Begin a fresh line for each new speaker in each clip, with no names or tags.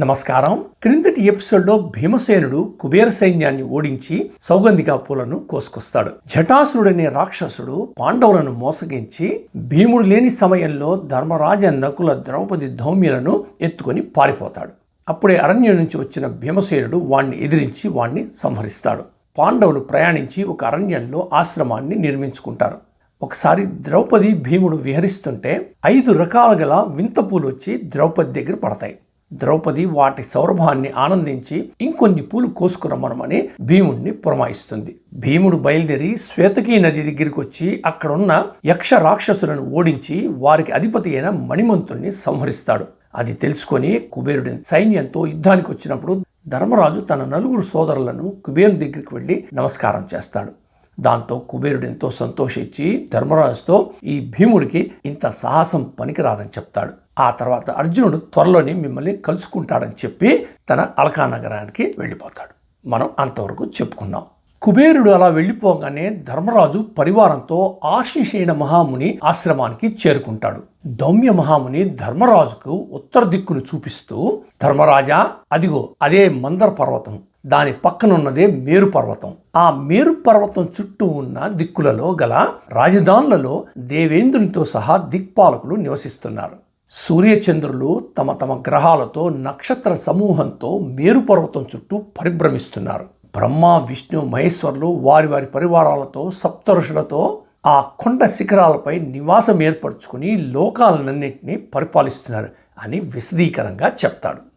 నమస్కారం. క్రిందటి ఎపిసోడ్లో భీమసేనుడు కుబేర సైన్యాన్ని ఓడించి సౌగంధిక పూలను కోసుకొస్తాడు. జటాసురుడనే రాక్షసుడు పాండవులను మోసగించి భీముడు లేని సమయంలో ధర్మరాజ నకుల ద్రౌపది ధౌమ్యులను ఎత్తుకొని పారిపోతాడు. అప్పుడే అరణ్యం నుంచి వచ్చిన భీమసేనుడు వాణ్ణి ఎదిరించి వాణ్ణి సంహరిస్తాడు. పాండవులు ప్రయాణించి ఒక అరణ్యంలో ఆశ్రమాన్ని నిర్మించుకుంటారు. ఒకసారి ద్రౌపది భీముడు విహరిస్తుంటే ఐదు రకాల గల వింత పూలు వచ్చి ద్రౌపది దగ్గర పడతాయి. ద్రౌపది వాటి సౌరభాన్ని ఆనందించి ఇంకొన్ని పూలు కోసుకురమ్మనమని భీముడిని పురమాయిస్తుంది. భీముడు బయలుదేరి శ్వేతకీ నది దగ్గరికి వచ్చి అక్కడున్న యక్ష రాక్షసులను ఓడించి వారికి అధిపతి అయిన మణిమంతుణ్ణి సంహరిస్తాడు. అది తెలుసుకొని కుబేరుడి సైన్యంతో యుద్ధానికి వచ్చినప్పుడు ధర్మరాజు తన నలుగురు సోదరులను కుబేరుని దగ్గరికి వెళ్ళి నమస్కారం చేస్తాడు. దాంతో కుబేరుడు ఎంతో సంతోషించి ధర్మరాజుతో ఈ భీముడికి ఇంత సాహసం పనికిరాదని చెప్తాడు. ఆ తర్వాత అర్జునుడు త్వరలోనే మిమ్మల్ని కలుసుకుంటాడని చెప్పి తన అలకా నగరానికి వెళ్ళిపోతాడు. మనం అంతవరకు చెప్పుకున్నాం. కుబేరుడు అలా వెళ్ళిపోగానే ధర్మరాజు పరివారంతో ఆశీషైన మహాముని ఆశ్రమానికి చేరుకుంటాడు. దౌమ్య మహాముని ధర్మరాజుకు ఉత్తర దిక్కును చూపిస్తూ ధర్మరాజా అదిగో అదే మందర పర్వతం. దాని పక్కనున్నదే మేరు పర్వతం. ఆ మేరు పర్వతం చుట్టూ ఉన్న దిక్కులలో గల రాజధానులలో దేవేంద్రునితో సహా దిక్పాలకులు నివసిస్తున్నారు. సూర్యచంద్రులు తమ తమ గ్రహాలతో నక్షత్ర సమూహంతో మేరు పర్వతం చుట్టూ పరిభ్రమిస్తున్నారు. బ్రహ్మ విష్ణు మహేశ్వరులు వారి వారి పరివారాలతో సప్తఋషులతో ఆ కొండ శిఖరాలపై నివాసం ఏర్పరచుకుని లోకాలన్నింటినీ పరిపాలిస్తున్నారు అని విశదీకరంగా చెప్తాడు.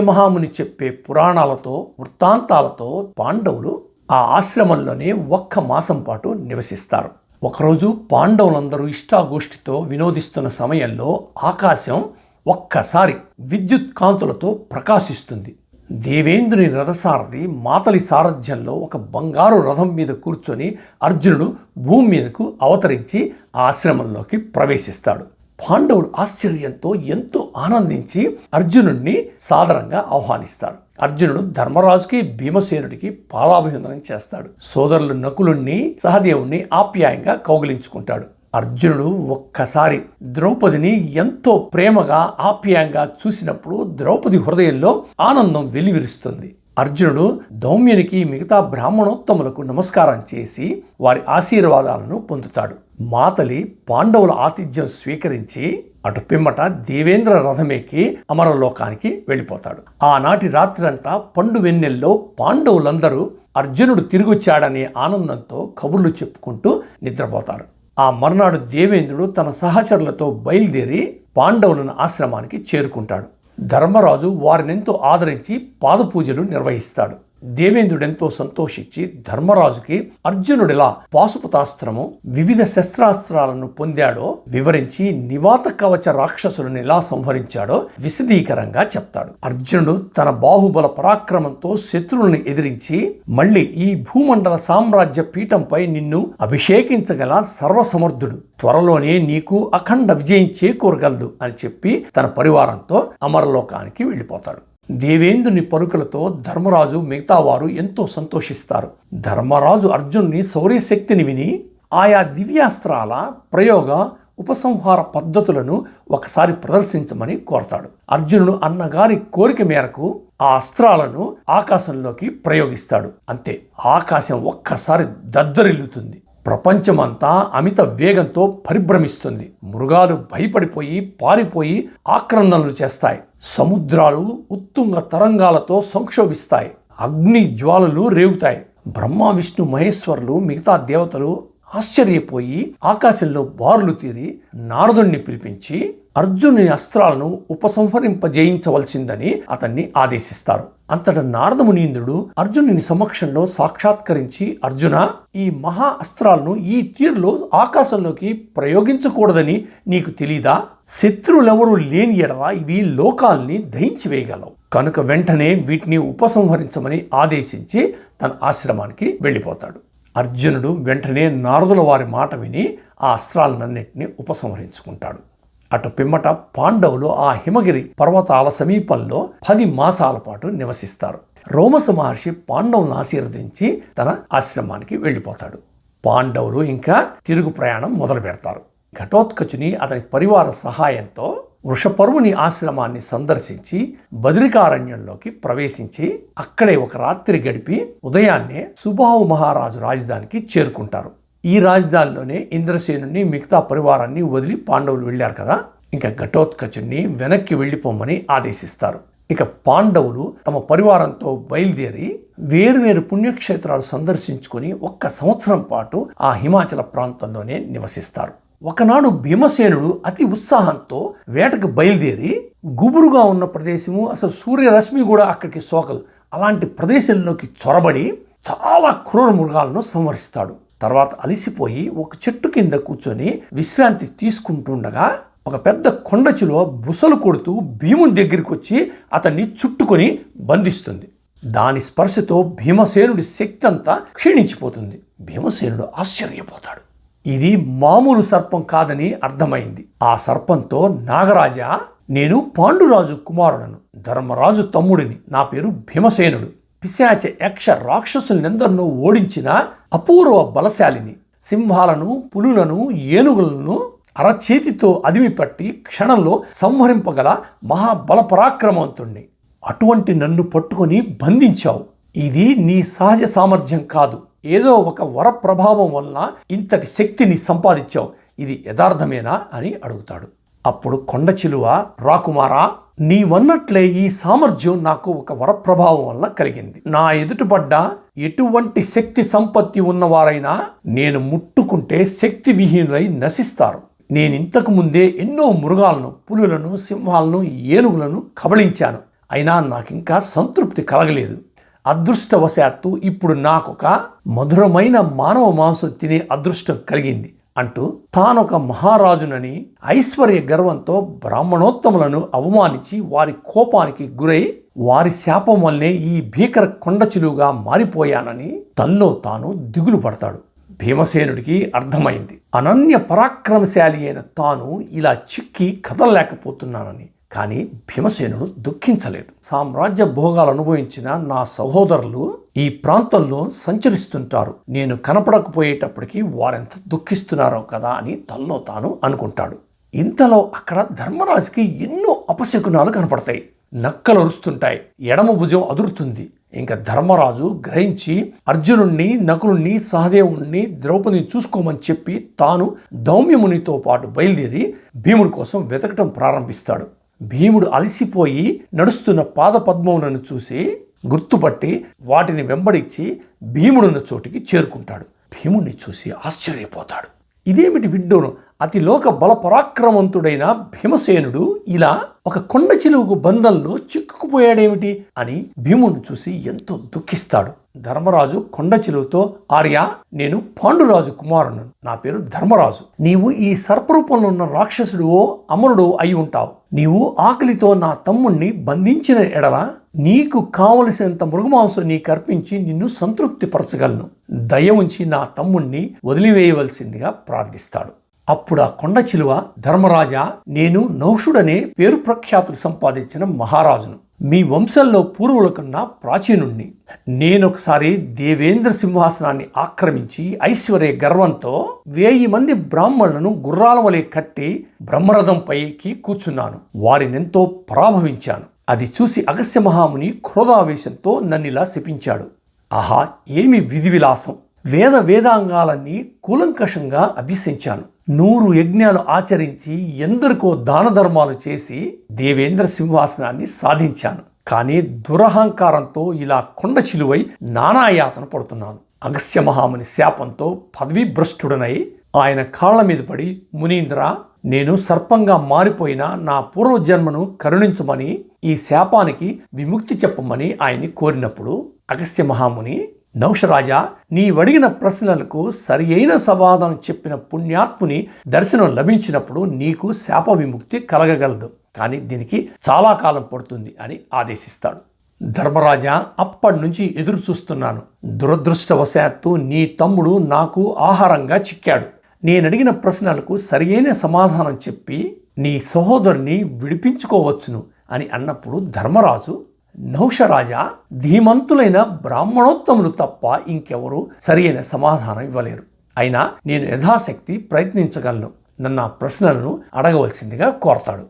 మహాముని చెప్పే పురాణాలతో వృత్తాంతాలతో పాండవులు ఆ ఆశ్రమంలోనే ఒక్క మాసం పాటు నివసిస్తారు. ఒకరోజు పాండవులందరూ ఇష్టాగోష్ఠితో వినోదిస్తున్న సమయంలో ఆకాశం ఒక్కసారి విద్యుత్ కాంతులతో ప్రకాశిస్తుంది. దేవేంద్రుని రథసారథి మాతలి సారథ్యంలో ఒక బంగారు రథం మీద కూర్చొని అర్జునుడు భూమి మీదకు అవతరించి ఆ ఆశ్రమంలోకి ప్రవేశిస్తాడు. పాండవులు ఆశ్చర్యంతో ఎంతో ఆనందించి అర్జునుడిని సాదరంగా ఆహ్వానిస్తాడు. అర్జునుడు ధర్మరాజుకి భీమసేనుడికి పాదాభివందనం చేస్తాడు. సోదరులు నకులుణ్ణి సహదేవుణ్ణి ఆప్యాయంగా కౌగిలించుకుంటాడు. అర్జునుడు ఒక్కసారి ద్రౌపదిని ఎంతో ప్రేమగా ఆప్యాయంగా చూసినప్పుడు ద్రౌపది హృదయంలో ఆనందం వెలివిరుస్తుంది. అర్జునుడు దౌమ్యునికి మిగతా బ్రాహ్మణోత్తములకు నమస్కారం చేసి వారి ఆశీర్వాదాలను పొందుతాడు. మాతలి పాండవుల ఆతిథ్యం స్వీకరించి అటు పిమ్మట దేవేంద్ర రథమెక్కి అమరలోకానికి వెళ్ళిపోతాడు. ఆనాటి రాత్రంతా పండు వెన్నెల్లో పాండవులందరూ అర్జునుడు తిరిగొచ్చాడనే ఆనందంతో కబుర్లు చెప్పుకుంటూ నిద్రపోతారు. ఆ మర్నాడు దేవేంద్రుడు తన సహచరులతో బయలుదేరి పాండవులను ఆశ్రమానికి చేరుకుంటాడు. ధర్మరాజు వారినెంతో ఆదరించి పాదపూజలు నిర్వహిస్తాడు. దేవేంద్రుడెంతో సంతోషించి ధర్మరాజుకి అర్జునుడిలా పాశుపతాస్త్రము వివిధ శస్త్రాస్త్రాలను పొందాడో వివరించి నివాత కవచ రాక్షసులను ఎలా సంహరించాడో విశదీకరంగా చెప్తాడు. అర్జునుడు తన బాహుబల పరాక్రమంతో శత్రువులను ఎదిరించి మళ్ళీ ఈ భూమండల సామ్రాజ్య పీఠంపై నిన్ను అభిషేకించగల సర్వసమర్థుడు. త్వరలోనే నీకు అఖండ విజయం చేకూరగలదు అని చెప్పి తన పరివారంతో అమరలోకానికి వెళ్ళిపోతాడు. దేవేంద్రుని పలుకులతో ధర్మరాజు మిగతావారు ఎంతో సంతోషిస్తారు. ధర్మరాజు అర్జునుని శౌర్యశక్తిని విని ఆయా దివ్యాస్త్రాల ప్రయోగ ఉపసంహార పద్ధతులను ఒకసారి ప్రదర్శించమని కోరతాడు. అర్జునుడు అన్నగారి కోరిక మేరకు ఆ అస్త్రాలను ఆకాశంలోకి ప్రయోగిస్తాడు. అంతే ఆకాశం ఒక్కసారి దద్దరిల్లుతుంది. ప్రపంచమంతా అమిత వేగంతో పరిభ్రమిస్తుంది. మృగాలు భయపడిపోయి పారిపోయి ఆక్రందనలు చేస్తాయి. సముద్రాలు ఉత్తుంగ తరంగాలతో సంక్షోభిస్తాయి. అగ్ని జ్వాలలు రేగుతాయి. బ్రహ్మ విష్ణు మహేశ్వరులు మిగతా దేవతలు ఆశ్చర్యపోయి ఆకాశంలో బారులు తీరి నారదుణ్ణి పిలిపించి అర్జునుని అస్త్రాలను ఉపసంహరింపజేయించవలసిందని అతన్ని ఆదేశిస్తారు. అంతట నారదమునీంద్రుడు అర్జునుని సమక్షంలో సాక్షాత్కరించి అర్జున ఈ మహా అస్త్రాలను ఈ తీరులో ఆకాశంలోకి ప్రయోగించకూడదని నీకు తెలీదా? శత్రువులెవరూ లేని ఎడల ఇవి లోకాల్ని దహించి వేయగలవు కనుక వెంటనే వీటిని ఉపసంహరించమని ఆదేశించి తన ఆశ్రమానికి వెళ్ళిపోతాడు. అర్జునుడు వెంటనే నారదుల వారి మాట విని ఆ అస్త్రాలన్నింటినీ ఉపసంహరించుకుంటాడు. అటు పిమ్మట పాండవులు ఆ హిమగిరి పర్వతాల సమీపంలో పది మాసాల పాటు నివసిస్తారు. రోమస మహర్షి పాండవులను ఆశీర్వదించి తన ఆశ్రమానికి వెళ్ళిపోతాడు. పాండవులు ఇంకా తిరుగు ప్రయాణం మొదలు పెడతారు. ఘటోత్కచుని అతని పరివార సహాయంతో వృషపర్వుని ఆశ్రమాన్ని సందర్శించి బద్రికారణ్యంలోకి ప్రవేశించి అక్కడే ఒక రాత్రి గడిపి ఉదయాన్నే సుబాహు మహారాజు రాజధానికి చేరుకుంటారు. ఈ రాజధానిలోనే ఇంద్రసేనుని మిగతా పరివారాన్ని వదిలి పాండవులు వెళ్ళారు కదా. ఇంకా ఘటోత్కచుని వెనక్కి వెళ్ళిపోమని ఆదేశిస్తారు. ఇక పాండవులు తమ పరివారంతో బయలుదేరి వేరువేరు పుణ్యక్షేత్రాలు సందర్శించుకుని ఒక్క సంవత్సరం పాటు ఆ హిమాచల ప్రాంతంలోనే నివసిస్తారు. ఒకనాడు భీమసేనుడు అతి ఉత్సాహంతో వేటకు బయలుదేరి గుబురుగా ఉన్న ప్రదేశము అసలు సూర్యరశ్మి కూడా అక్కడికి సోకదు. అలాంటి ప్రదేశంలోకి చొరబడి చాలా క్రూర మృగాలను సంహరిస్తాడు. తర్వాత అలిసిపోయి ఒక చెట్టు కింద కూర్చొని విశ్రాంతి తీసుకుంటుండగా ఒక పెద్ద కొండచిలో బుసలు కొడుతూ భీముని దగ్గరికి వచ్చి అతన్ని చుట్టుకొని బంధిస్తుంది. దాని స్పర్శతో భీమసేనుడి శక్తి అంతా క్షీణించిపోతుంది. భీమసేనుడు ఆశ్చర్యపోతాడు. ఇది మామూలు సర్పం కాదని అర్థమైంది. ఆ సర్పంతో నాగరాజా నేను పాండురాజు కుమారుడను. ధర్మరాజు తమ్ముడిని. నా పేరు భీమసేనుడు. పిశాచ యక్ష రాక్షసులనెందరినో ఓడించిన అపూర్వ బలశాలిని. సింహాలను పులులను ఏనుగులను అరచేతితో అదిమి పట్టి క్షణంలో సంహరింపగల మహాబల పరాక్రమవంతుణ్ణి అటువంటి నన్ను పట్టుకొని బంధించావు. ఇది నీ సహజ సామర్థ్యం కాదు. ఏదో ఒక వర ప్రభావం వలన ఇంతటి శక్తిని సంపాదించావు. ఇది యథార్థమేనా అని అడుగుతాడు. అప్పుడు కొండ చిలువ రాకుమారా నీవన్నట్లే ఈ సామర్థ్యం నాకు ఒక వరప్రభావం వల్ల కలిగింది. నా ఎదుటపడ్డ ఎటువంటి శక్తి సంపత్తి ఉన్నవారైనా నేను ముట్టుకుంటే శక్తి విహీనులై నశిస్తారు. నేను ఇంతకు ముందే ఎన్నో మృగాలను పులులను సింహాలను ఏనుగులను కబళించాను. అయినా నాకింకా సంతృప్తి కలగలేదు. అదృష్టవశాత్తు ఇప్పుడు నాకొక మధురమైన మానవ మాంసం తినే అదృష్టం కలిగింది. అంటూ తానొక మహారాజునని ఐశ్వర్య గర్వంతో బ్రాహ్మణోత్తములను అవమానించి వారి కోపానికి గురై వారి శాపం వల్లే ఈ భీకర కొండచిలుగా మారిపోయానని తనలో తాను దిగులు పడతాడు. భీమసేనుడికి అర్థమైంది. అనన్య పరాక్రమశాలి అయిన తాను ఇలా చిక్కి కదలలేకపోతున్నానని. కానీ భీమసేనుడు దుఃఖించలేదు. సామ్రాజ్య భోగాలు అనుభవించిన నా సహోదరులు ఈ ప్రాంతంలో సంచరిస్తుంటారు. నేను కనపడకపోయేటప్పటికీ వారెంత దుఃఖిస్తున్నారో కదా అని తనలో తాను అనుకుంటాడు. ఇంతలో అక్కడ ధర్మరాజుకి ఎన్నో అపశకునాలు కనపడతాయి. నక్కలు అరుస్తుంటాయి. ఎడమ భుజం అదురుతుంది. ఇంకా ధర్మరాజు గ్రహించి అర్జునుణ్ణి నకులుణ్ణి సహదేవుణ్ణి ద్రౌపదిని చూసుకోమని చెప్పి తాను దౌమ్యమునితో పాటు బయలుదేరి భీముడి కోసం వెతకటం ప్రారంభిస్తాడు. భీముడు అలసిపోయి నడుస్తున్న పాదపద్మములను చూసి గుర్తుపట్టి వాటిని వెంబడించి భీముడున్న చోటికి చేరుకుంటాడు. భీముడిని చూసి ఆశ్చర్యపోతాడు. ఇదేమిటి విడ్డోను అతిలోక బలపరాక్రమంతుడైన భీమసేనుడు ఇలా ఒక కొండ చిలువకు బంధంలో చిక్కుకుపోయాడేమిటి అని భీముని చూసి ఎంతో దుఃఖిస్తాడు. ధర్మరాజు కొండ చిలువతో ఆర్య నేను పాండురాజు కుమారుడు నా పేరు ధర్మరాజు. నీవు ఈ సర్పరూపంలో ఉన్న రాక్షసుడువో అమరుడు అయి ఉంటావు. నీవు ఆకలితో నా తమ్ముణ్ణి బంధించిన ఎడల నీకు కావలసినంత మృగమాంసం నీకు అర్పించి నిన్ను సంతృప్తిపరచగలను. దయ ఉంచి నా తమ్ముణ్ణి వదిలివేయవలసిందిగా ప్రార్థిస్తాడు. అప్పుడు ఆ కొండ చిలువ ధర్మరాజా నేను నౌషుడనే పేరు ప్రఖ్యాతులు సంపాదించిన మహారాజును. మీ వంశంలో పూర్వుల కన్నా ప్రాచీనుణ్ణి. నేనొకసారి దేవేంద్ర సింహాసనాన్ని ఆక్రమించి ఐశ్వర్య గర్వంతో వేయి మంది బ్రాహ్మణులను గుర్రాల వలె కట్టి బ్రహ్మరథం పైకి కూర్చున్నాను. వారినెంతో పరాభవించాను. అది చూసి అగస్య మహాముని క్రోధావేశంతో నన్నిలా శపించాడు. ఆహా ఏమి విధి విలాసం వేద వేదాంగాలన్నీ కూలంకషంగా అభ్యసించాను. నూరు యజ్ఞాలు ఆచరించి ఎందరికో దాన ధర్మాలు చేసి దేవేంద్ర సింహాసనాన్ని సాధించాను. కానీ దురహంకారంతో ఇలా కొండ చిలువై నానాయాతన పడుతున్నాను. అగస్య మహాముని శాపంతో పదవీభ్రష్టుడనై ఆయన కాళ్ళ మీద పడి మునీంద్ర నేను సర్పంగా మారిపోయిన నా పూర్వజన్మను కరుణించమని ఈ శాపానికి విముక్తి చెప్పమని ఆయన్ని కోరినప్పుడు అగస్య మహాముని నౌషరాజా నీవడిగిన ప్రశ్నలకు సరి అయిన సమాధానం చెప్పిన పుణ్యాత్ముని దర్శనం లభించినప్పుడు నీకు శాప విముక్తి కలగగలదు. కానీ దీనికి చాలా కాలం పడుతుంది అని ఆదేశిస్తాడు. ధర్మరాజా అప్పటి నుంచి ఎదురు చూస్తున్నాను దురదృష్టవశాత్తు నీ తమ్ముడు నాకు ఆహారంగా చిక్కాడు. నేను అడిగిన ప్రశ్నలకు సరియైన సమాధానం చెప్పి నీ సహోదరుని విడిపించుకోవచ్చును అని అన్నప్పుడు ధర్మరాజు నౌషరాజా ధీమంతులైన బ్రాహ్మణోత్తములు తప్ప ఇంకెవరూ సరియైన సమాధానం ఇవ్వలేరు. అయినా నేను యథాశక్తి ప్రయత్నించగలను. నన్ను ప్రశ్నలను అడగవలసిందిగా కోరతాడు.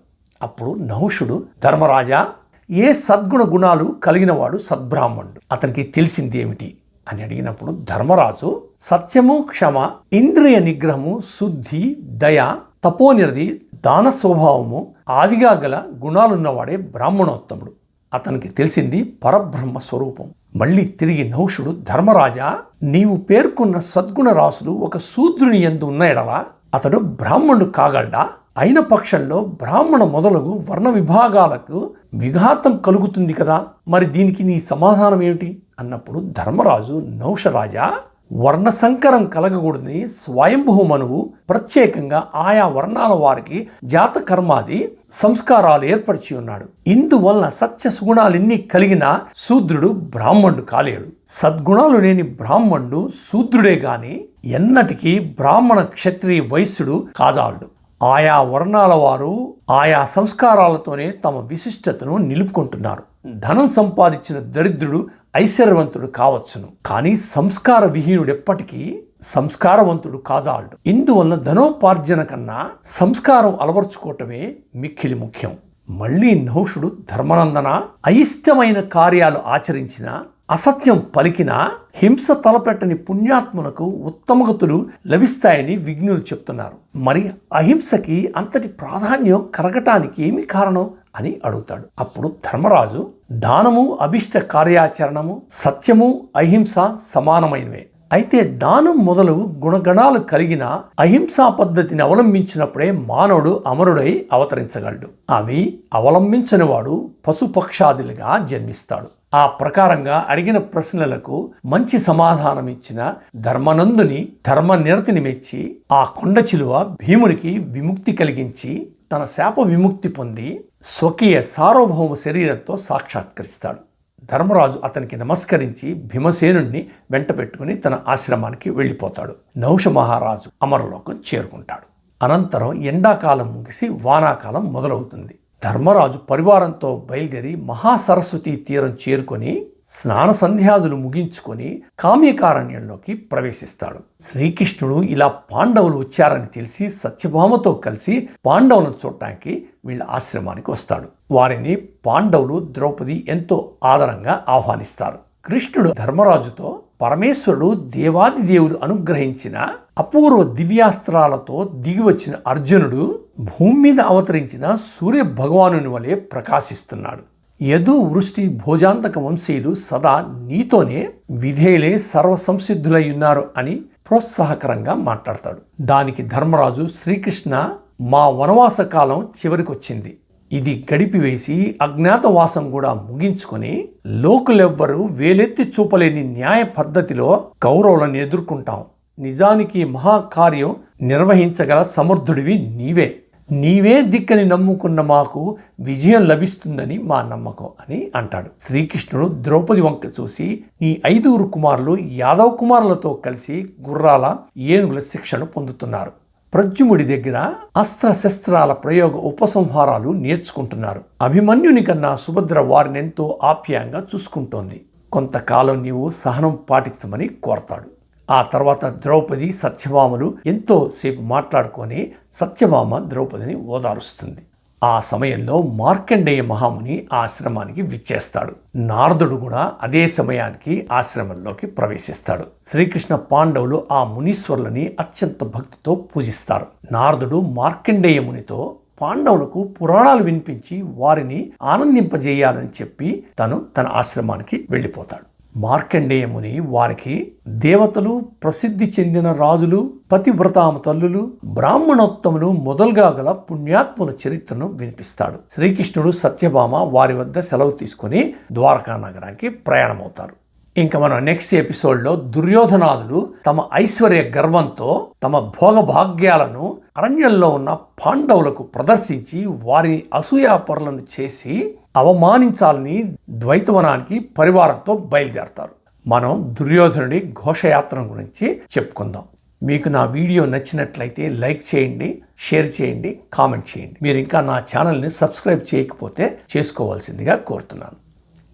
అప్పుడు నహుషుడు ధర్మరాజా ఏ సద్గుణ గుణాలు కలిగినవాడు సద్బ్రాహ్మణుడు? అతనికి తెలిసింది ఏమిటి? అని అడిగినప్పుడు ధర్మరాజు సత్యము క్షమ ఇంద్రియ నిగ్రహము శుద్ధి దయ తపోనిరది దాన స్వభావము ఆదిగా గల గుణాలున్నవాడే బ్రాహ్మణోత్తముడు. అతనికి తెలిసింది పరబ్రహ్మ స్వరూపం. మళ్ళీ తిరిగి నౌషుడు ధర్మరాజా నీవు పేర్కొన్న సద్గుణ రాసులు ఒక శూద్రుని ఎందు ఉన్న ఎడలా అతడు బ్రాహ్మణుడు కాగలడా? అయిన పక్షంలో బ్రాహ్మణ మొదలగు వర్ణ విభాగాలకు విఘాతం కలుగుతుంది కదా? మరి దీనికి నీ సమాధానం ఏమిటి? అన్నప్పుడు ధర్మరాజు నౌషరాజా వర్ణ సంకరం కలగకూడదని స్వయంభూ మనువు ప్రత్యేకంగా ఆయా వర్ణాల వారికి జాత కర్మాది సంస్కారాలు ఏర్పరిచి ఉన్నాడు. ఇందువలన సత్య సుగుణాలన్నీ కలిగిన శూద్రుడు బ్రాహ్మణుడు కాలేడు. సద్గుణాలు లేని బ్రాహ్మణుడు శూద్రుడే గాని ఎన్నటికీ బ్రాహ్మణ క్షత్రియ వైశ్యుడు కాజాలుడు. ఆయా వర్ణాల వారు ఆయా సంస్కారాలతోనే తమ విశిష్టతను నిలుపుకుంటున్నారు. ధనం సంపాదించిన దరిద్రుడు ఐశ్వర్యవంతుడు కావచ్చును. కానీ సంస్కార విహీనుడు ఎప్పటికీ సంస్కారవంతుడు కాజాలడు. ఇందువలన ధనోపార్జన కన్నా సంస్కారం అలవర్చుకోవటమే మిక్కిలి ముఖ్యం. మళ్ళీ నహుషుడు ధర్మనందన అయిష్టమైన కార్యాలు ఆచరించిన అసత్యం పలికిన హింస తలపెట్టని పుణ్యాత్ములకు ఉత్తమగతులు లభిస్తాయని విఘ్నులు చెప్తున్నారు. మరి అహింసకి అంతటి ప్రాధాన్యం కరగటానికి ఏమి కారణం అని అడుగుతాడు. అప్పుడు ధర్మరాజు దానము అభిష్ట కార్యాచరణము సత్యము అహింస సమానమైనవే. అయితే దానం మొదలు గుణగణాలు కలిగిన అహింసా పద్ధతిని అవలంబించినప్పుడే మానవుడు అమరుడై అవతరించగలడు. అవి అవలంబించని వాడు పశుపక్షాదులుగా జన్మిస్తాడు. ఆ ప్రకారంగా అడిగిన ప్రశ్నలకు మంచి సమాధానం ఇచ్చిన ధర్మనందుని ధర్మ నిరతిని మెచ్చి ఆ కొండ చిలువ భీమునికి విముక్తి కలిగించి తన శాప విముక్తి పొంది స్వకీయ సార్వభౌమ శరీరంతో సాక్షాత్కరిస్తాడు. ధర్మరాజు అతనికి నమస్కరించి భీమసేనుణ్ణి వెంట పెట్టుకుని తన ఆశ్రమానికి వెళ్ళిపోతాడు. నౌష మహారాజు అమరలోకం చేరుకుంటాడు. అనంతరం ఎండాకాలం ముగిసి వానాకాలం మొదలవుతుంది. ధర్మరాజు పరివారంతో బయలుదేరి మహాసరస్వతి తీరం చేరుకొని స్నాన సంధ్యాదులు ముగించుకొని కామ్యకారణ్యంలోకి ప్రవేశిస్తాడు. శ్రీకృష్ణుడు ఇలా పాండవులు వచ్చారని తెలిసి సత్యభామతో కలిసి పాండవులను చూడటానికి వీళ్ళ ఆశ్రమానికి వస్తాడు. వారిని పాండవులు ద్రౌపది ఎంతో ఆదరంగా ఆహ్వానిస్తారు. కృష్ణుడు ధర్మరాజుతో పరమేశ్వరుడు దేవాది దేవుడు అనుగ్రహించిన అపూర్వ దివ్యాస్త్రాలతో దిగివచ్చిన అర్జునుడు భూమి మీద అవతరించిన సూర్య భగవానుని వలె ప్రకాశిస్తున్నాడు. యదు వృష్టి భోజాంతక వంశీయులు సదా నీతోనే విధేయులే సర్వసంసిద్ధులై ఉన్నారు అని ప్రోత్సాహకరంగా మాట్లాడతాడు. దానికి ధర్మరాజు శ్రీకృష్ణ మా వనవాస కాలం చివరికొచ్చింది. ఇది గడిపివేసి అజ్ఞాతవాసం కూడా ముగించుకొని లోకులెవ్వరూ వేలెత్తి చూపలేని న్యాయ పద్ధతిలో కౌరవులను ఎదుర్కొంటాం. నిజానికి మహాకార్యం నిర్వహించగల సమర్థుడివి నీవే. నీవే దిక్కని నమ్ముకున్న మాకు విజయం లభిస్తుందని మా నమ్మకం అని అంటాడు. శ్రీకృష్ణుడు ద్రౌపది వంక చూసి నీ ఐదుగురు కుమారులు యాదవ కుమారులతో కలిసి గుర్రాల ఏనుగుల శిక్షణ పొందుతున్నారు. ప్రద్యుముడి దగ్గర అస్త్ర శస్త్రాల ప్రయోగ ఉపసంహారాలు నేర్చుకుంటున్నారు. అభిమన్యుని కన్నా సుభద్ర వారినెంతో ఆప్యాయంగా చూసుకుంటోంది. కొంతకాలం నీవు సహనం పాటించమని కోరతాడు. ఆ తర్వాత ద్రౌపది సత్యభామలు ఎంతో సేపు మాట్లాడుకొని సత్యభామ ద్రౌపదిని ఓదారుస్తుంది. ఆ సమయంలో మార్కండేయ మహాముని ఆశ్రమానికి విచ్చేస్తాడు. నారదుడు కూడా అదే సమయానికి ఆశ్రమంలోకి ప్రవేశిస్తాడు. శ్రీకృష్ణ పాండవులు ఆ మునీశ్వరులని అత్యంత భక్తితో పూజిస్తారు. నారదుడు మార్కండేయ మునితో పాండవులకు పురాణాలు వినిపించి వారిని ఆనందింపజేయాలని చెప్పి తను తన ఆశ్రమానికి వెళ్ళిపోతాడు. మార్కండేయముని వారికి దేవతలు ప్రసిద్ధి చెందిన రాజులు పతివ్రతామ తల్లులు బ్రాహ్మణోత్తములు మొదలుగా గల పుణ్యాత్ముల చరిత్రను వినిపిస్తాడు. శ్రీకృష్ణుడు సత్యభామ వారి వద్ద సెలవు తీసుకుని ద్వారకా నగరానికి ప్రయాణమవుతారు. ఇంకా మనం నెక్స్ట్ ఎపిసోడ్లో దుర్యోధనాదులు తమ ఐశ్వర్య గర్వంతో తమ భోగభాగ్యాలను అరణ్యంలో ఉన్న పాండవులకు ప్రదర్శించి వారి అసూయాపరులను చేసి అవమానించాలని ద్వైతవనానికి పరివారంతో బయలుదేరతారు. మనం దుర్యోధనుడి ఘోషయాత్ర గురించి చెప్పుకుందాం. మీకు నా వీడియో నచ్చినట్లయితే లైక్ చేయండి షేర్ చేయండి కామెంట్ చేయండి. మీరు ఇంకా నా ఛానల్ని సబ్స్క్రైబ్ చేయకపోతే చేసుకోవాల్సిందిగా కోరుతున్నాను.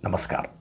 నమస్కారం.